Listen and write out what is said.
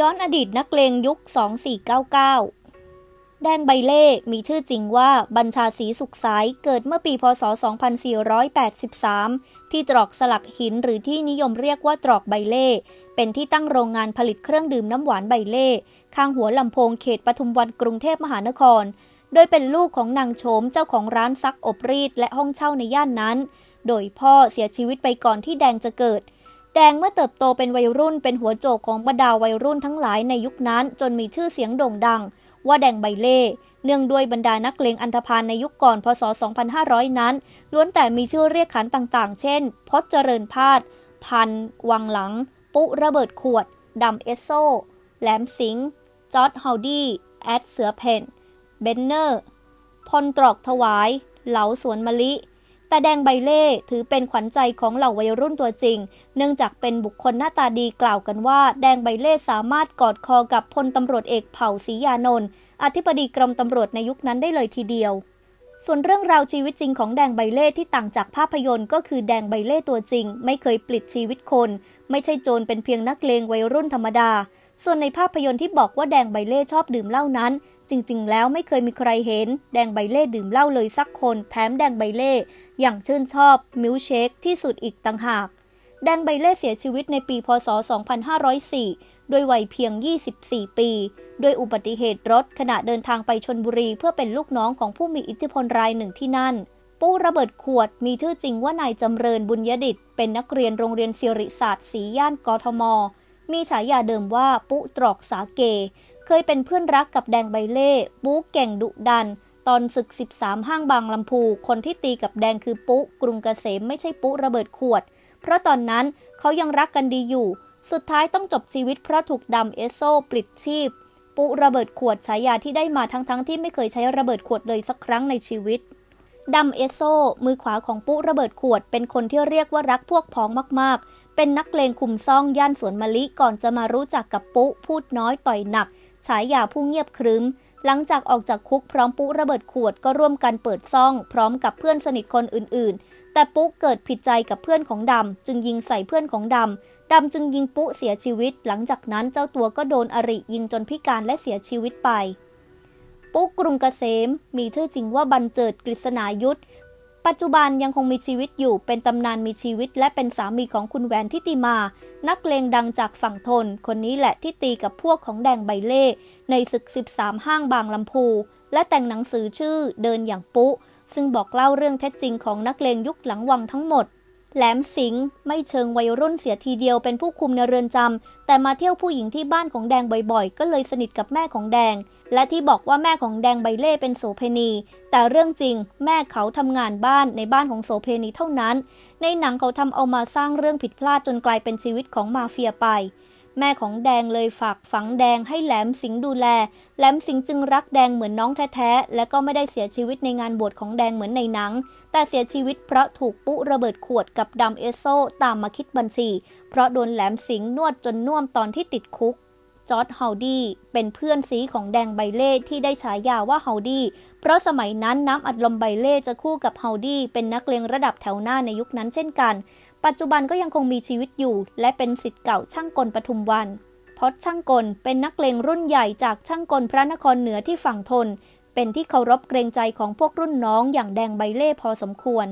ย้อนอดีตนักเลงยุค 2499 แดงใบเล่ มีชื่อจริงว่าบัญชาศรีสุขสายเกิดเมื่อปีพศ 2483 ที่ตรอกสลักหินหรือที่นิยมเรียกว่าตรอกใบเล่ เป็นที่ตั้งโรงงานผลิตเครื่องดื่มน้ำหวานใบเล่ ข้างหัวลำโพงเขตปทุมวันกรุงเทพมหานคร โดยเป็นลูกของนางโฉมเจ้าของร้านซักอบรีดและห้องเช่าในย่านนั้น โดยพ่อเสียชีวิตไปก่อนที่แดงจะเกิด แดงเมื่อเติบโตเป็นวัยรุ่นเป็นหัวโจกของบรรดาวัยรุ่นทั้งหลายในยุคนั้นจนมีชื่อเสียงโด่งดัง ว่าแดงใบเล่ เนื่องด้วยบรรดานักเลงอันธพาลในยุคก่อนพศ 2500 นั้น ล้วนแต่มีชื่อเรียกขันต่างๆ เช่น พจเจริญพาดพัน วังหลัง ปุระเบิดขวดดำเอสโซ แหลมสิงจอร์ดฮาวดี้ แอดเสือเพนเบนเนอร์ พลตรอกถวาย เหลาสวนมะลิ แต่แดงใบเล่ถือเป็นขวัญใจของเหล่าวัยรุ่นตัวจริง เนื่องจากเป็นบุคคลหน้าตาดีกล่าวกันว่า แดงใบเล่สามารถกอดคอกับพลตำรวจเอกเผ่าศรียานนท์อธิบดีกรมตำรวจในยุคนั้นได้เลยทีเดียว ส่วนเรื่องราวชีวิตจริงของแดงใบเล่ที่ต่างจากภาพยนตร์ก็คือแดงใบเล่ตัวจริง ไม่เคยปลิดชีวิตคน ไม่ใช่โจรเป็นเพียงนักเลงวัยรุ่นธรรมดา ส่วนในภาพยนตร์ที่บอกว่าแดงใบเล่ชอบดื่มเหล้านั้น จริงๆ แล้วไม่เคยมีใครเห็น แดงใบเล่ดื่มเหล้าเลยสักคน แถมแดงใบเล่อย่างชื่นชอบ มิลเชคที่สุดอีกต่างหาก แดงใบเล่เสียชีวิตในปีพศ 2504โดยวัยเพียง 24 ปีโดยอุบัติเหตุรถขณะเดินทางไปชนบุรีเพื่อเป็นลูกน้องของผู้มีอิทธิพลรายหนึ่งที่นั่น ปู้ระเบิดขวดมีชื่อจริงว่านายจำเริญบุญยดิตเป็นนักเรียนโรงเรียนศิริศาสตร์ศรีย่านกทม มีฉายาเดิมว่า ปุ๊ตรอกสาเก ยเป็นเพื่อนรักกับแดงใบเล่ปุ๊เก่งดุดัน ตอนศึก 13 ห้างบางลำพู คนที่ตีกับแดงคือปุ๊กรุงเกษมไม่ใช่ปุ๊ระเบิดขวด เพราะตอนนั้นเขายังรักกันดีอยู่ สุดท้ายต้องจบชีวิตเพราะถูกดำเอโซปลิดชีพ ปุ๊ระเบิดขวดฉายาที่ได้มาทั้งๆทที่ไม่เคยใช้ระเบิดขวดเลยสักครั้งในชีวิตดำเอโซมือขวาของปุ๊ระเบิดขวด เป็นคนที่เรียกว่ารักพวกพ้องมากๆ เป็นนักเลงคุมซ่องย่านสวนมะลิก่อนจะมารู้จักกับปุ๊พูดน้อยต่อยหนัก ฉายาผู้เงียบครึ้ม หลังจากออกจากคุกพร้อมปุ๊ระเบิดขวดก็ร่วมกันเปิดซ่อง พร้อมกับเพื่อนสนิทคนอื่นๆ แต่ปุ๊เกิดผิดใจกับเพื่อนของดำ จึงยิงใส่เพื่อนของดำ ดำจึงยิงปุ๊เสียชีวิต หลังจากนั้นเจ้าตัวก็โดนอริยิงจนพิการและเสียชีวิตไปปุ๊กรุงเกษม มีชื่อจริงว่าบรรเจิดกฤษณายุทธ ปัจจุบันยังคงมีชีวิตอยู่เป็นตำนานมีชีวิต และเป็นสามีของคุณแหวนทิติมา นักเลงดังจากฝั่งทน คนนี้แหละที่ตีกับพวกของแดงใบเล่ ในศึก 13 ห้างบางลำพู และแต่งหนังสือชื่อเดินอย่างปุ๊ ซึ่งบอกเล่าเรื่องเท็จจริงของนักเลงยุคหลังวังทั้งหมด แหลมสิงห์ไม่เชิงวัยรุ่นเสียทีเดียวเป็นผู้คุมในเรือนจำแต่มาเที่ยวผู้หญิงที่บ้านของแดงบ่อยๆ ก็เลยสนิทกับแม่ของแดง และที่บอกว่าแม่ของแดงใบเล่เป็นโสเพณี แต่เรื่องจริงแม่เขาทำงานบ้านในบ้านของโสเพณีเท่านั้น ในหนังเขาทำเอามาสร้างเรื่องผิดพลาดจนกลายเป็นชีวิตของมาเฟียไป แม่ของแดงเลยฝากฝังแดงให้แหลมสิงดูแล แหลมสิงจึงรักแดงเหมือนน้องแท้ๆ และก็ไม่ได้เสียชีวิตในงานบวชของแดงเหมือนในหนัง แต่เสียชีวิตเพราะถูกปุ๊ระเบิดขวดกับดำเอโซตามมาคิดบัญชี เพราะโดนแหลมสิงนวดจนน่วมตอนที่ติดคุกจอร์ดเฮาดี้เป็นเพื่อนซีของแดงใบเล่ที่ได้ฉายาว่าเฮาดี้เพราะสมัยนั้นน้ำอัดลมใบเล่จะคู่กับเฮาดี้เป็นนักเลงระดับแถวหน้าในยุคนั้นเช่นกัน ปัจจุบันก็ยังคงมีชีวิตอยู่ และเป็นสิทธิ์เก่าช่างกลปทุมวันพศช่างกลเป็นนักเลงรุ่นใหญ่จากช่างกลพระนครเหนือที่ฝั่งทน เป็นที่เคารพเกรงใจของพวกรุ่นน้องอย่างแดงใบเล่พอสมควร